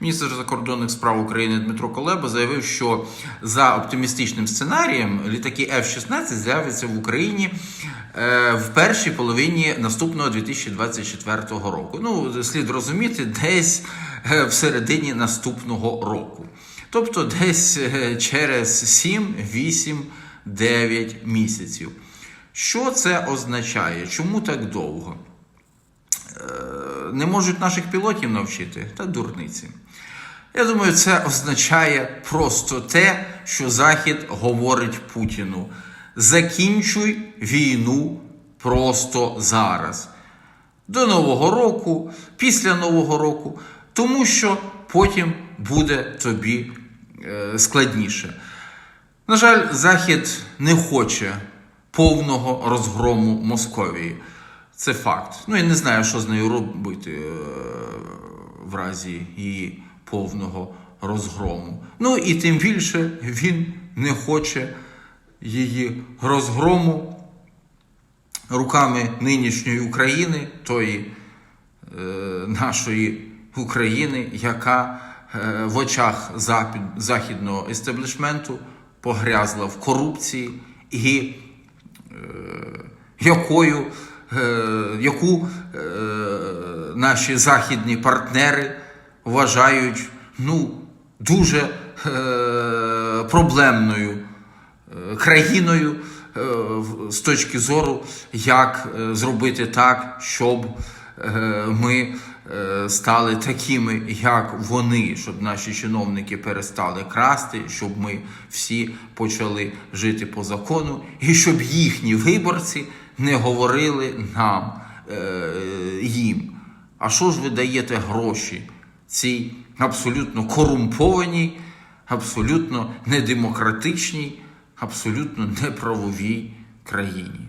Міністр закордонних справ України Дмитро Колеба заявив, що за оптимістичним сценарієм літаки F-16 з'являться в Україні е, в першій половині наступного 2024 року. Ну, слід розуміти, десь е, в середині наступного року. Тобто десь е, через 7, 8, 9 місяців. Що це означає? Чому так довго? Не можуть наших пілотів навчити? Та дурниці. Я думаю, це означає просто те, що Захід говорить Путіну: закінчуй війну просто зараз. До Нового року, після Нового року, тому що потім буде тобі е, складніше. На жаль, Захід не хоче повного розгрому Московії. Це факт. Ну, я не знаю, що з нею робити е, в разі її повного розгрому. Ну і тим більше він не хоче її розгрому руками нинішньої України, тої е, нашої України, яка е, в очах західного естеблішменту погрязла в корупції і е, якою, яку е, наші західні партнери вважають ну, дуже е, проблемною е, країною е, з точки зору, як е, зробити так, щоб е, ми е, стали такими, як вони, щоб наші чиновники перестали красти, щоб ми всі почали жити по закону, і щоб їхні виборці не говорили нам е, їм. А що ж ви даєте гроші цій абсолютно корумпованій, абсолютно недемократичній, абсолютно неправовій країні?